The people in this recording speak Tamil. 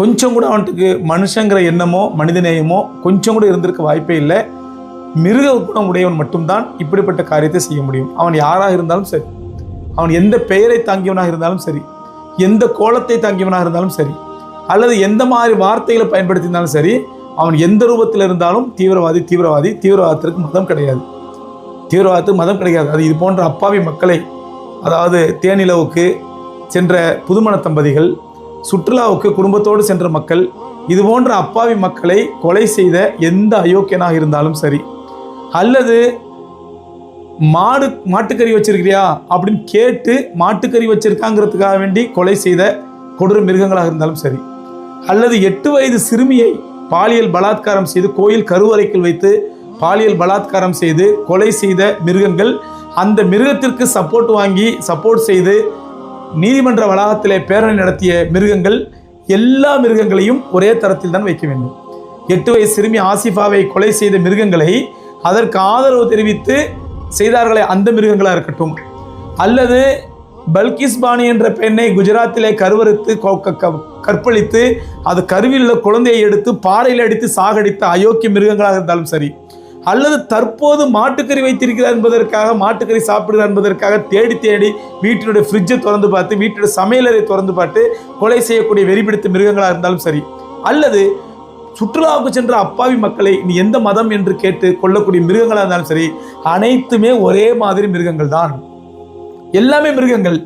கொஞ்சம் கூட அவனுக்கு மனுஷங்கிற எண்ணமோ மனிதநேயமோ கொஞ்சம் கூட இருந்திருக்க வாய்ப்பே இல்லை. மிருக குணம் உடையவன் மட்டும்தான் இப்படிப்பட்ட காரியத்தை செய்ய முடியும். அவன் யாராக இருந்தாலும் சரி. அவன் எந்த பெயரை தாங்கியவனாக இருந்தாலும் சரி. எந்த கோலத்தை தாங்கியவனாக இருந்தாலும் சரி. அல்லது எந்த மாதிரி வார்த்தைகளை பயன்படுத்தினாலும் சரி அவன் எந்த ரூபத்தில் இருந்தாலும் தீவிரவாதி தீவிரவாதி தீவிரவாதத்திற்கு மதம் கிடையாது. தீவிரவாதத்துக்கு மதம் கிடையாது. அது இது போன்ற அப்பாவி மக்களை அதாவது தேனிலவுக்கு சென்ற புதுமண தம்பதிகள் சுற்றுலாவுக்கு குடும்பத்தோடு சென்ற மக்கள் இது போன்ற அப்பாவி மக்களை கொலை செய்த எந்த அயோக்கியனாக இருந்தாலும் சரி. அல்லது மாடு மாட்டுக்கறி வச்சிருக்கிறியா? அப்படின்னு கேட்டு மாட்டுக்கறி வச்சிருக்காங்கிறதுக்காக வேண்டி கொலை செய்த கொடூர மிருகங்களாக இருந்தாலும் சரி. அல்லது எட்டு வயது சிறுமியை பாலியல் பலாத்காரம் செய்து கோயில் கருவறைக்குள் வைத்து பாலியல் பலாத்காரம் செய்து கொலை செய்த மிருகங்கள் அந்த மிருகத்திற்கு சப்போர்ட் வாங்கி சப்போர்ட் செய்து நீதிமன்ற வளாகத்திலே பேரணி நடத்திய மிருகங்கள் எல்லா மிருகங்களையும் ஒரே தரத்தில் தான் வைக்க வேண்டும். எட்டு வயது சிறுமி ஆசிஃபாவை கொலை செய்த மிருகங்களை அதற்கு ஆதரவு தெரிவித்து செய்தார்களே அந்த மிருகங்களாக இருக்கட்டும். அல்லது பல்கிஸ்பானி என்ற பெண்ணை குஜராத்திலே கருவறுத்து க- க- கற்பழித்து அது கருவில் உள்ள குழந்தையை எடுத்து பாறையில் அடித்து சாகடித்த அயோக்கிய மிருகங்களாக இருந்தாலும் சரி. அல்லது தற்போது மாட்டுக்கறி வைத்திருக்கிறார் என்பதற்காக மாட்டுக்கறி சாப்பிடுகிறார் என்பதற்காக தேடி தேடி வீட்டினுடைய ஃப்ரிட்ஜை திறந்து பார்த்து வீட்டினுடைய சமையலறை திறந்து பார்த்து கொலை செய்யக்கூடிய வெறிபிடித்த மிருகங்களாக இருந்தாலும் சரி அல்லது சுற்றுலாவுக்கு சென்ற அப்பாவி மக்களை நீ எந்த மதம் என்று கேட்டு கொள்ளக்கூடிய மிருகங்களாக இருந்தாலும் சரி அனைத்துமே ஒரே மாதிரி மிருகங்கள் தான் எல்லாமே மிருகங்கள்.